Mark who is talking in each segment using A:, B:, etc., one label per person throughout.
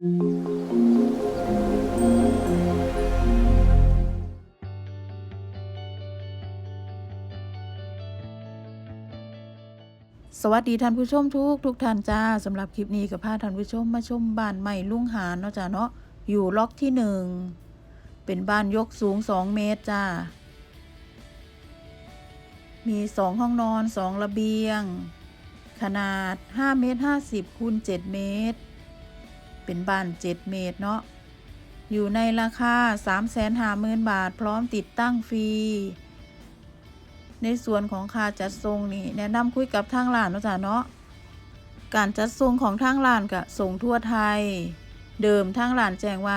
A: สวัสดีท่านผู้ชมทุกทุกท่านจ้าสำหรับคลิปนี้กับพาท่านผู้ชมมาชมบ้านใหม่ลุงหานเนาะจ้าเนาะอยู่ล็อกที่หนึ่งเป็นบ้านยกสูงสองเมตรจ้า มีสองห้องนอนสองระเบียง ขนาด5เมตร50คูณ7เมตร เป็นบ้าน 7 เมตรเนาะ อยู่ในราคา 3 5 0 0 0 0 บาท พร้อมติดตั้งฟรี ในส่วนของค่าจัดทรงนี่แนะนำคุยกับทางร้านเนาะจ้ะเนาะ การจัดทรงของทางร้านก็ส่งทั่วไทย เดิมทางร้านแจ้งว่า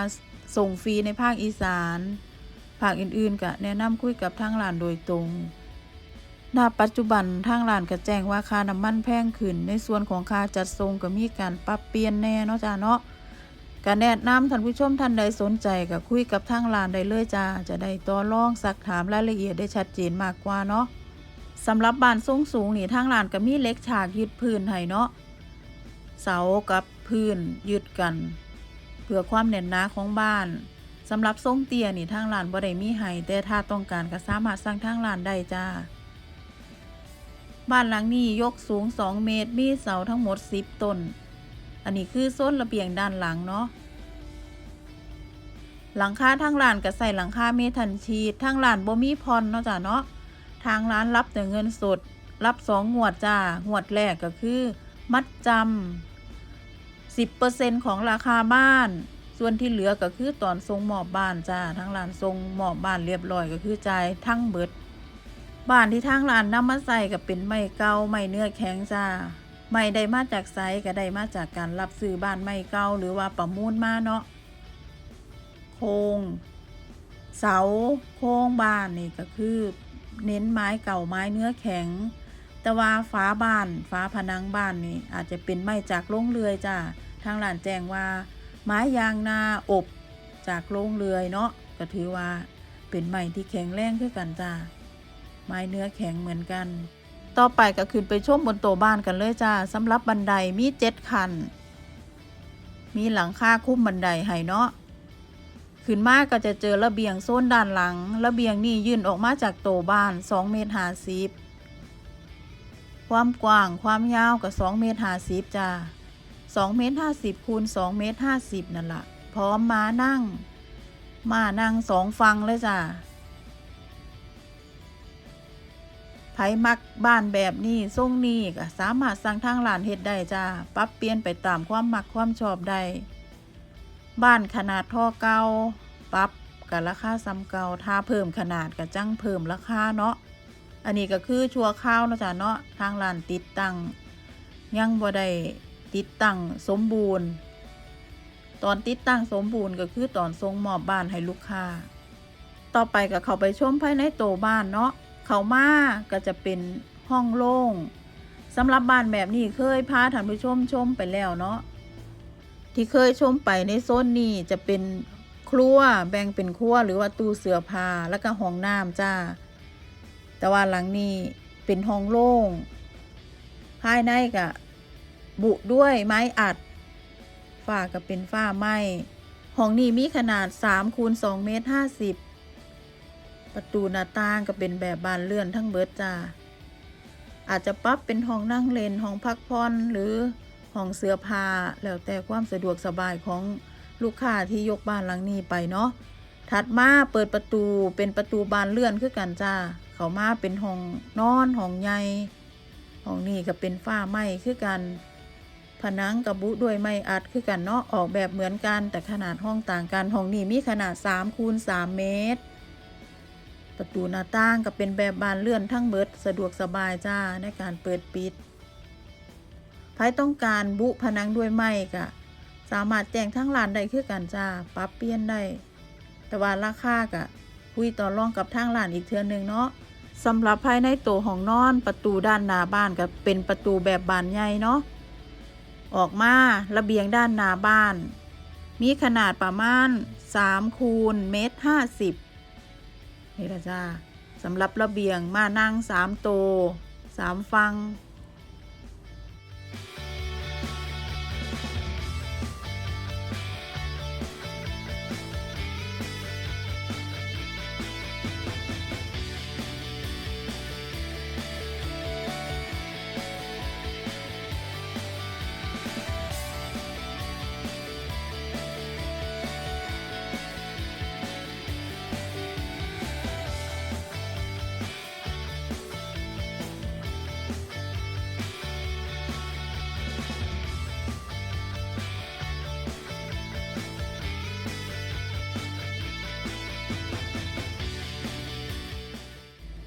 A: ส่งฟรีในภาคอีสาน ภาคอื่นๆก็แนะนำคุยกับทางร้านโดยตรงณปัจจุบันทางร้านก็แจ้งว่าค่าน้ำมันแพงขึ้น ในส่วนของค่าจัดทรงก็มีการปรับเปลี่ยนแน่เนาะจ้ะเนาะ ก็แนะนำท่านผู้ชมท่านใดสนใจก็คุยกับทางร้านได้เลยจ้า จะได้ต่อรองสักถามรายละเอียดได้ชัดเจนมากกว่าเนาะสำหรับบ้านทรงสูงนี่ทางร้านก็มีเล็กฉากยึดพื้นให้เนาะเสากับพื้นยึดกัน เพื่อความแน่นหนาของบ้านสำหรับทรงเตี้ยนี่ทางร้านบ่ได้มีให้แต่ถ้าต้องการก็สามารถสั่งทางร้านได้จ้า บ้านหลังนี้ยกสูง 2 เมตรมีเสาทั้งหมด 10 ต้น อันนี้คือโซนระเบียงด้านหลังเนาะหลังคาทางร้านก็ใส่หลังคาเมทันชีททางร้านบ่มีพรเนาะจ้ะเนาะทางร้านรับแต่เงินสด รับสองงวดจ้างวดแรกก็คือ มัดจำ10%ของราคาบ้าน ส่วนที่เหลือก็คือตอนทรงหมอบบ้านจ้าทางร้านทรงหมอบบ้านเรียบร้อยก็คือจ่ายทั้งเบิดบ้านที่ทางร้านนำมาใส่ก็เป็นไม้เก่าไม้เนื้อแข็งจ้า ไม้ได้มาจากไซก็ได้มาจากการรับซื้อบ้านไม้เก่าหรือว่าประมูลมาเนาะโครงเสาโครงบ้านนี่ก็คือ เน้นไม้เก่าไม้เนื้อแข็ง แต่ว่าฝาบ้านฝาผนังบ้านนี่อาจจะเป็นไม้จากโรงเรือยจ้าทางร้านแจ้งว่า ไม้ยางนาอบจากโรงเรือยเนาะก็ถือว่าเป็นไม้ที่แข็งแรงคือกันจ้าไม้เนื้อแข็งเหมือนกัน ต่อไปก็ขึ้นไปชมบนโต๊ะบ้านกันเลยจ้าสำหรับบันไดมีเจ็ดคัน มีหลังคาคุ้มบันไดให้เนาะขึ้นมาก็จะเจอระเบียงโซนด้านหลัง ระเบียงนี่ยื่นออกมาจากโต๊ะบ้าน2เมตรห้าสิบความกว้างความยาวก็2เมตรห้าสิบจ้า2เมตรห้าสิบคูณ2เมตรห้าสิบนั่นละพร้อมมานั่งมานั่งสองฟังเลยจ้า ไผมักบ้านแบบนี้ทรงนี้ก็สามารถสั่งทางร้านเฮ็ดได้จ้า ปรับเปลี่ยนไปตามความมักความชอบได้ บ้านขนาดท่อเก่าปรับกับราคาซ้ำเก่าถ้าเพิ่มขนาดก็จังเพิ่มราคาเนาะ อันนี้ก็คือชัวข้าวนะจ้ะเนาะ ทางร้านติดตั้งยังบ่ได้ติดตั้งสมบูรณ์ ตอนติดตั้งสมบูรณ์ก็คือตอนส่งมอบบ้านให้ลูกค้า ต่อไปก็เข้าไปชมภายในโตบ้านเนาะ เขามาก็จะเป็นห้องโล่งสำหรับบ้านแบบนี้เคยพาท่านผู้ชมชมไปแล้วเนาะที่เคยชมไปในโซนนี้จะเป็นครัวแบ่งเป็นครัวหรือว่าตู้เสื้อผ้าแล้วก็ห้องน้ำจ้า แต่ว่าหลังนี้เป็นห้องโล่งภายในก็บุด้วยไม้อัดฝ้าก็เป็นฝ้าไม้ห้องนี้มีขนาด3คูณ2เมตร50 ประตูหน้าต่างก็เป็นแบบบานเลื่อนทั้งเบิดจ้า อาจจะปรับเป็นห้องนั่งเล่นห้องพักผ่อนหรือห้องเสื้อผ้าแล้วแต่ความสะดวกสบายของลูกค้าที่ยกบ้านหลังนี้ไปเนาะ ถัดมาเปิดประตูเป็นประตูบานเลื่อนคือกันจ้า เขามาเป็นห้องนอนห้องใหญ่ห้องนี้ก็เป็นฝ้าไม้คือกัน ผนังกับบุด้วยไม้อัดคือกันเนาะออกแบบเหมือนกันแต่ขนาดห้องต่างกันห้องนี้มีขนาด3คูณ3เมตร ประตูหน้าต่างก็เป็นแบบบานเลื่อนทั้งเบิดสะดวกสบายจ้าในการเปิดปิดใครต้องการบุผนังด้วยไม้ก็สามารถแจ้งทั้งร้านได้คือกันจ้าปรับเปลี่ยนได้ แต่ว่าราคาก็คุยต่อรองกับทางร้านอีกเทื่อหนึงเนาะสำหรับภายในตัวห้องนอนประตูด้านหน้าบ้านก็เป็นประตูแบบบานใหญ่เนาะออกมาระเบียงด้านหน้าบ้าน มีขนาดประมาณ3คูณเมตรห้าสิบ นี่ละจ้าสำหรับระเบียงมานั่งสามโตวสามฟัง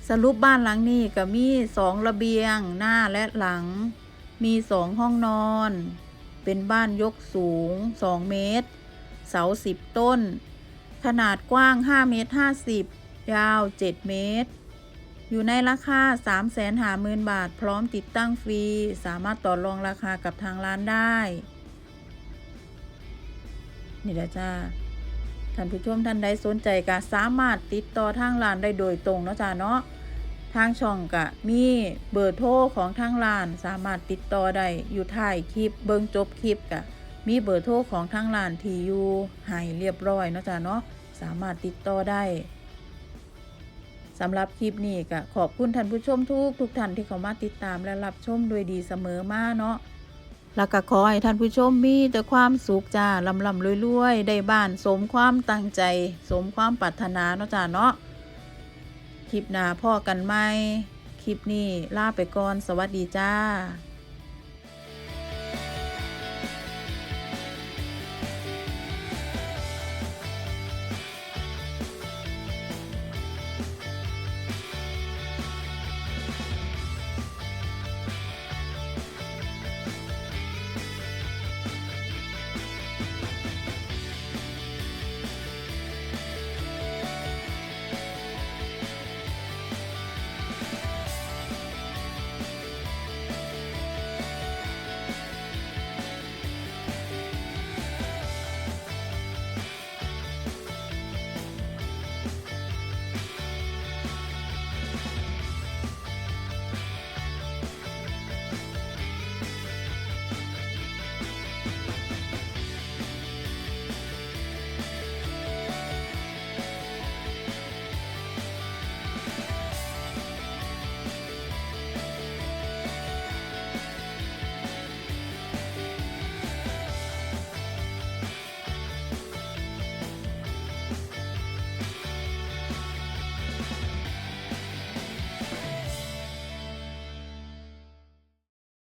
A: สรุปบ้านหลังนี้ก็มีสองระเบียงหน้าและหลัง มีสองห้องนอน เป็นบ้านยกสูง 2 เมตร เสา 10 ต้น ขนาดกว้าง 5 เมตร 50 ยาว 7 เมตร อยู่ในราคา 3 5 0 0 0 0 บาท พร้อมติดตั้งฟรี สามารถต่อรองราคากับทางร้านได้ นี่แหละจ้าท่านผู้ชมท่านใดสนใจก็สามารถติดต่อทางร้านได้โดยตรงเนาะจ้าเนาะ ทางช่องก็มีเบอร์โทรของทางร้านสามารถติดต่อได้อยู่ท้ายคลิปเบิ่งจบคลิปก็มีเบอร์โทรของทางร้านที่อยู่ให้เรียบร้อยเนาะจ้าเนาะสามารถติดต่อได้สำหรับคลิปนี้ก็ขอบคุณท่านผู้ชมทุกทุกท่านที่เข้ามาติดตามและรับชมโดยดีเสมอมาเนาะแล้วก็ขอให้ท่านผู้ชมมีแต่ความสุขจ้าลำลำรวยๆ ได้บ้านสมความตั้งใจ สมความปรารถนาเนาะจ้าเนาะ คลิปหน้าพ่อกันไหมคลิปนี้ลาไปก่อน สวัสดีจ้า